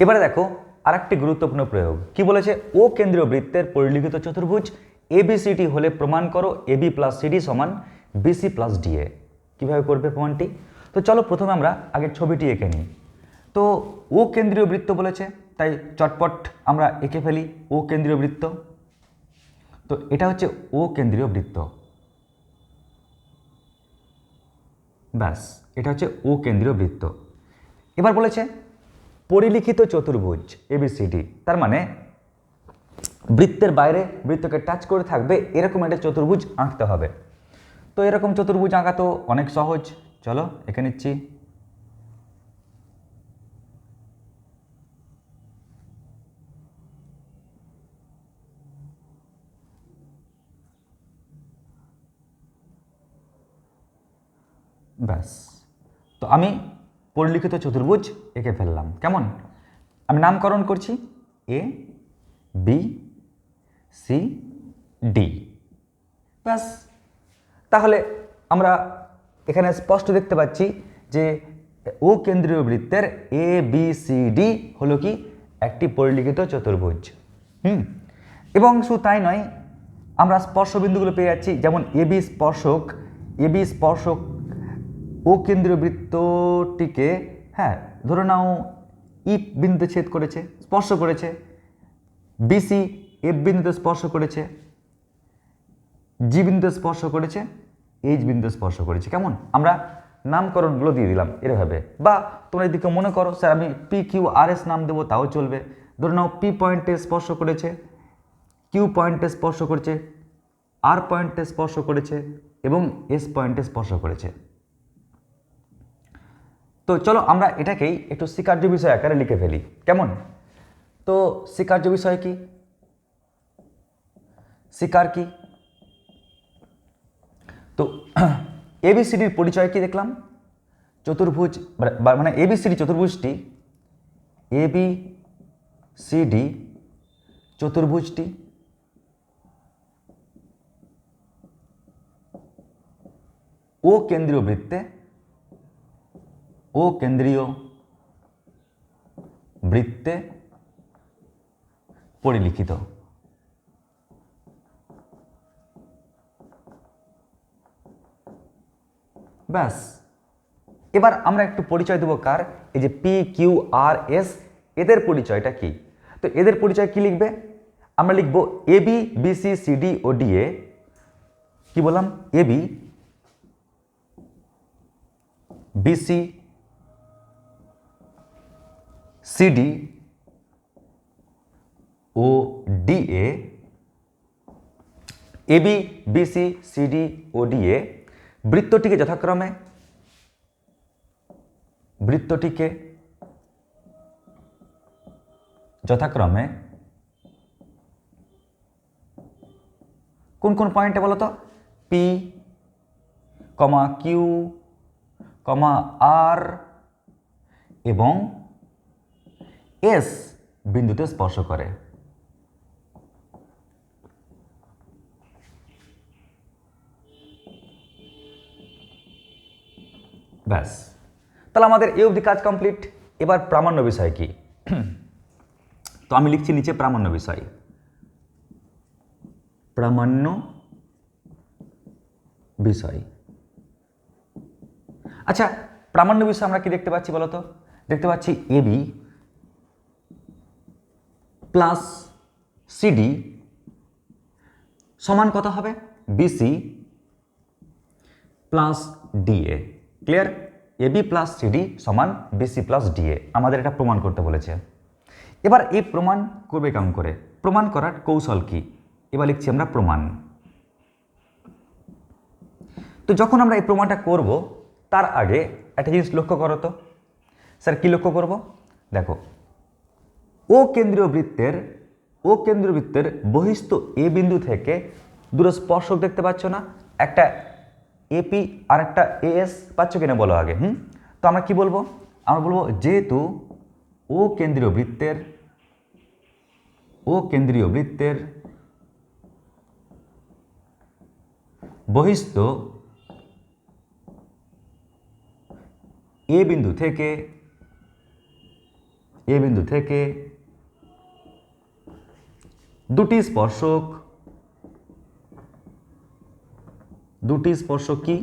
এবারে দেখো আর একটি গুরুত্বপূর্ণ প্রয়োগ। কি বলেছে? ও কেন্দ্রীয় বৃত্তের পরিলিখিত চতুর্ভুজ এবিসিটি হলে প্রমাণ করো এবি প্লাস সিডি সমান বিসি প্লাস ডিএ কীভাবে করবে প্রমাণটি? তো চলো প্রথমে আমরা আগের ছবিটি এঁকে নিই। তো ও কেন্দ্রীয় বৃত্ত বলেছে, তাই চটপট আমরা এঁকে ফেলি, ও কেন্দ্রীয় বৃত্ত। তো এটা হচ্ছে ও কেন্দ্রীয় বৃত্ত। ব্যাস, এটা হচ্ছে ও কেন্দ্রীয় বৃত্ত। এবার বলেছে পরিলিখিত চতুর্ভুজ এবিসিডি তার মানে বৃত্তের বাইরে বৃত্তকে টাচ করে থাকবে, এরকম একটা চতুর্ভুজ আঁকতে হবে। তো এরকম চতুর্ভুজ আঁকা তো অনেক সহজ। চলো, এঁকে নিচ্ছি। ব্যাস। তো আমি পরিলিখিত চতুর্ভুজ এঁকে ফেললাম। কেমন? আমি নামকরণ করছি এ বি সি ডি ব্যাস। তাহলে আমরা এখানে স্পষ্ট দেখতে পাচ্ছি যে ও কেন্দ্রীয় বৃত্তের এ বি সি ডি হলো কি একটি পরিলিখিত চতুর্ভুজ। হুম? এবং শুধু তাই নয়, আমরা স্পর্শবিন্দুগুলো পেয়ে যাচ্ছি। যেমন এবি স্পর্শক এবি স্পর্শক ও কেন্দ্রীয় বৃত্তটিকে হ্যাঁ ধরে নাও ই বিন্দুতে ছেদ করেছে, স্পর্শ করেছে, বিসি এফ বিন্দুতে স্পর্শ করেছে, জি বিন্দুতে স্পর্শ করেছে, এইচ বিন্দুতে স্পর্শ করেছে। কেমন? আমরা নামকরণগুলো দিয়ে দিলাম এরভাবে বা তোমরা এদিকে মনে করো, স্যার, আমি পি কিউ আর এস নাম দেবো, তাও চলবে। ধরে নাও পি পয়েন্টে স্পর্শ করেছে, কিউ পয়েন্টে স্পর্শ করেছে, আর পয়েন্টে স্পর্শ করেছে এবং এস পয়েন্টে স্পর্শ করেছে। তো চলো আমরা এটাকেই একটু স্বীকার্য বিষয় আকারে লিখে ফেলি। কেমন? তো স্বীকার্য বিষয় কি? স্বীকার কি? তো এবিসিডির পরিচয় কি দেখলাম? চতুর্ভুজ মানে এবিসিডি চতুর্ভুজটি এবি সিডি চতুর্ভুজটি ও কেন্দ্রীয় বৃত্তে ও কেন্দ্রীয় বৃত্তে পরিলিখিত ব্যাস এবার আমরা একটু পরিচয় দেবো কার এই যে পি কিউ আর এস এদের পরিচয়টা কি তো এদের পরিচয় কি লিখবে আমরা লিখব এবি বিসি সিডি ও ডিএ কি বললাম এ বি বিসি সিডি ও ডিএ এবি বিসি সিডি ও ডিএ বৃত্তটিকে যথাক্রমে বৃত্তটিকে যথাক্রমে কোন কোন পয়েন্টে বলো তো পি কমা কিউ কমা আর এবং এস বিন্দুতে স্পর্শ করে। ব্যাস। তাহলে আমাদের এই অবধি কাজ কমপ্লিট। এবার প্রামাণ্য বিষয় কি? তো আমি লিখছি নিচে প্রামাণ্য বিষয়। প্রামাণ্য বিষয়। আচ্ছা প্রামাণ্য বিষয় আমরা কি দেখতে পাচ্ছি বলো তো দেখতে পাচ্ছি এবি প্লাস সিডি সমান কত হবে? BC plus DA clear AB plus CD সমান বিসি প্লাস ডিএ আমাদের এটা প্রমাণ করতে বলেছে। এবার এই প্রমাণ করবে কেমন করে? প্রমাণ করার কৌশল কি? এবার লিখছি আমরা প্রমাণ। তো যখন আমরা এই প্রমাণটা করব, তার আগে একটা জিনিস লক্ষ্য করো তো। স্যার, কী লক্ষ্য করব? দেখো ও কেন্দ্রীয় বৃত্তের, ও কেন্দ্রীয় বৃত্তের বহিস্থ এ বিন্দু থেকে দুটো স্পর্শক দেখতে পাচ্ছ না? একটা এপি আর একটা এএস পাচ্ছ কিনা বলো আগে, হুম? তো আমরা কি বলব? আমরা বলব যেহেতু ও কেন্দ্রীয় বৃত্তের, ও কেন্দ্রীয় বৃত্তের বহিস্থ এ বিন্দু থেকে, এ বিন্দু থেকে দুটি স্পর্শক। দুটি স্পর্শক কি?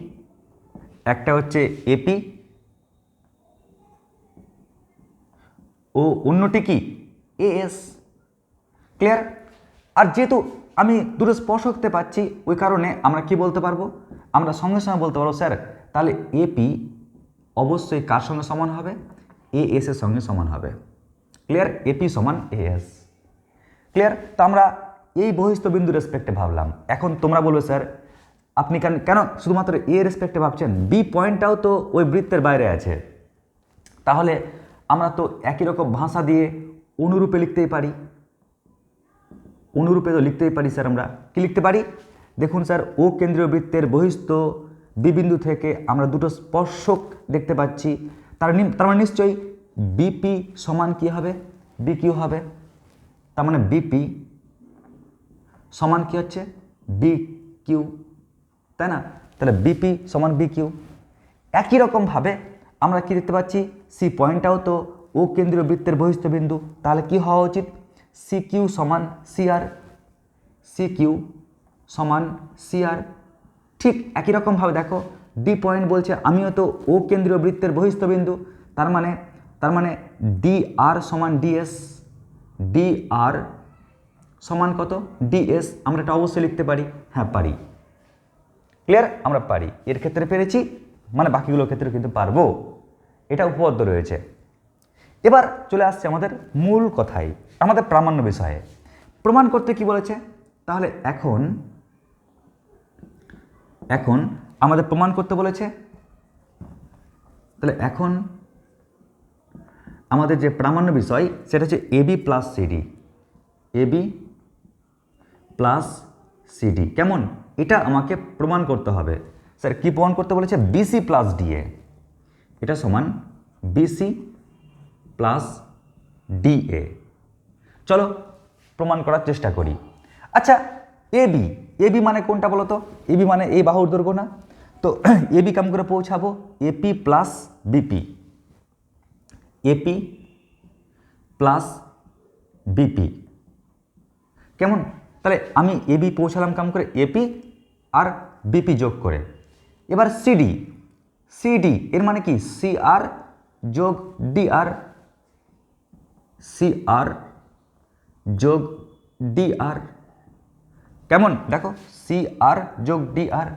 একটা হচ্ছে এপি ও অন্যটি কি? এএস ক্লিয়ার আর যেহেতু আমি দুটো স্পর্শ হতে পাচ্ছি, ওই কারণে আমরা কি বলতে পারব? আমরা সঙ্গে সঙ্গে বলতে পারব, স্যার, তাহলে এপি অবশ্যই কার সঙ্গে সমান হবে? এ এস এর সঙ্গে সমান হবে। ক্লিয়ার এপি সমান এএস ক্লিয়ার তো আমরা এই বহিস্থ বিন্দু রেসপেক্টে ভাবলাম। এখন তোমরা বলবে, স্যার, আপনি কেন কেন শুধুমাত্র এ রেসপেক্টে ভাবছেন? বি পয়েন্টটাও তো ওই বৃত্তের বাইরে আছে। তাহলে আমরা তো একই রকম ভাষা দিয়ে অনুরূপে লিখতেই পারি। অনুরূপে তো লিখতেই পারি, স্যার, আমরা। কি লিখতে পারি? দেখুন, স্যার ও কেন্দ্রীয় বৃত্তের বহিস্থ বিবিন্দু থেকে আমরা দুটো স্পর্শক দেখতে পাচ্ছি। তার তার মানে নিশ্চয়ই বিপি সমান কি হবে? বি বিকিউ হবে। তার মানে বিপি সমান কি হচ্ছে? বি কিউ তাই না? তাহলে বিপি সমান বি কিউ একই রকমভাবে আমরা কি দেখতে পাচ্ছি? সি পয়েন্টটাও তো ও কেন্দ্রীয় বৃত্তের বহিস্থ বিন্দু। তাহলে কি হওয়া উচিত? সি কিউ সমান সি আর সি কিউ সমান সি আর ঠিক একই রকমভাবে দেখো ডি পয়েন্ট বলছে, আমিও তো ও কেন্দ্রীয় বৃত্তের বহিস্থ বিন্দু। তার মানে তার মানে ডি আর সমান ডিএস ডি আর সমান কত? ডিএস আমরা এটা অবশ্যই লিখতে পারি। হ্যাঁ পারি। ক্লিয়ার আমরা পারি। এর ক্ষেত্রে পেরেছি। মানে বাকিগুলোর ক্ষেত্রে কিন্তু পারব। এটা উপপাদ্য রয়েছে। এবার চলে আসছে আমাদের মূল কথায়, আমাদের প্রামাণ্য বিষয়ে। প্রমাণ করতে কি বলেছে? তাহলে এখন এখন আমাদের প্রমাণ করতে বলেছে। তাহলে এখন আমাদের যে প্রামাণ্য বিষয়, সেটা হচ্ছে AB plus CD AB plus CD কেমন? এটা আমাকে প্রমাণ করতে হবে। স্যার, কী প্রমাণ করতে বলেছে? বিসি প্লাস ডিএ এটা সমান বিসি প্লাস ডিএ চলো, প্রমাণ করার চেষ্টা করি। আচ্ছা এবি এবি মানে কোনটা বলো তো? এবি মানে এই বাহুর দৈর্ঘ্য না? তো এবি কেমন করে পৌঁছাবো। AP plus BP AP plus BP কেমন? তাহলে আমি এবি পৌঁছালাম কেমন করে এপি আর বিপি যোগ করে। এবার সিডি সিডি এর মানে কি? সি আর যোগ ডি আর সি আর যোগ ডি আর কেমন? দেখো সি আর যোগ ডি আর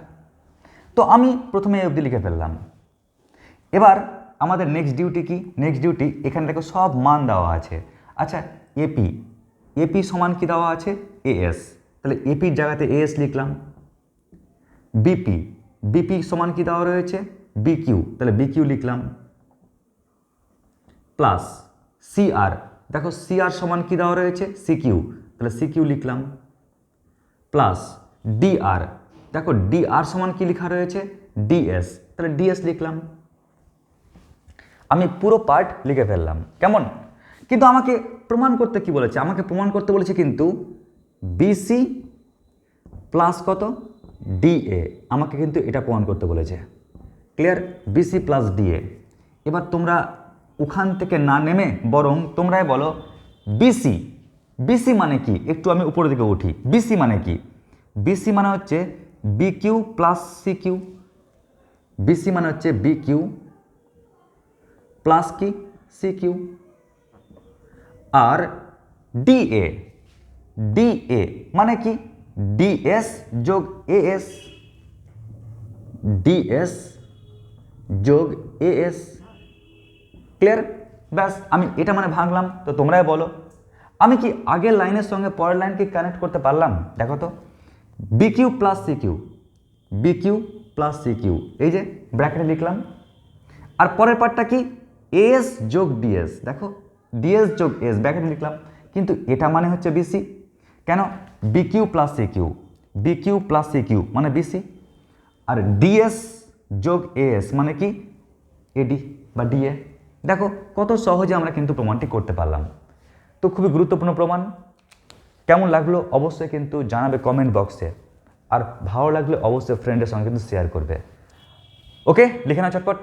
তো আমি প্রথমে অবধি লিখে ফেললাম। এবার আমাদের নেক্সট ডিউটি কি? নেক্সট ডিউটি এখানে দেখো সব মান দেওয়া আছে। আচ্ছা এপি এপি সমান কি দেওয়া আছে? এএস তাহলে এপির জায়গাতে এএস লিখলাম। বিপি বিপি সমান কি দেওয়া রয়েছে? বিকিউ তাহলে বিকিউ লিখলাম। প্লাস সিআর দেখো সিআর সমান কি দেওয়া রয়েছে? সিকিউ তাহলে সিকিউ লিখলাম। প্লাস ডিআর দেখো ডিআর সমান কি লেখা রয়েছে? ডিএস তাহলে ডিএস লিখলাম। আমি পুরো পার্ট লিখে ফেললাম। কেমন? কিন্তু আমাকে প্রমাণ করতে কি বলেছে? আমাকে প্রমাণ করতে বলেছে কিন্তু বিসি প্লাস কত? ডিএ আমাকে কিন্তু এটা প্রমাণ করতে বলেছে। ক্লিয়ার বিসি প্লাস ডিএ এবার তোমরা ওখান থেকে না নেমে বরং তোমরাই বলো বিসি বিসি মানে কি? একটু আমি উপরের দিকে উঠি। বিসি মানে কি? বিসি মানে হচ্ছে B Q plus C Q BC মানে হচ্ছে বি কিউ প্লাস কি? সি কিউ আর ডিএ ডিএ মানে কি? ডিএস যোগ এএস ডিএস যোগ এএস ক্লিয়ার ব্যাস, আমি এটা মানে ভাঙলাম, তো তোমরাই বলো। আমি কি আগের লাইনের সঙ্গে পরের লাইনকে কানেক্ট করতে পারলাম? দেখো তো। B Q plus C Q B Q plus C Q এই যে ব্র্যাকেটে লিখলাম। আর পরের পার্টটা কি? এস যোগ ডিএস, দেখো, ডিএস যোগ এস, ব্র্যাকেটে লিখলাম, কিন্তু এটা মানে হচ্ছে বিসি কেন? B Q plus C Q, B Q plus C Q মানে বিসি আর ডিএস যোগ এস মানে কি? এডি বা ডিএ দেখো, কত সহজে আমরা কিন্তু প্রমাণটি করতে পারলাম। তো খুবই গুরুত্বপূর্ণ প্রমাণ। কেমন লাগল অবশ্যই কিন্তু জানাবে কমেন্ট বক্সে আর ভালো লাগলে অবশ্যই ফ্রেন্ডের সঙ্গে কিন্তু শেয়ার করবে। ওকে লিখে নাও চটপট।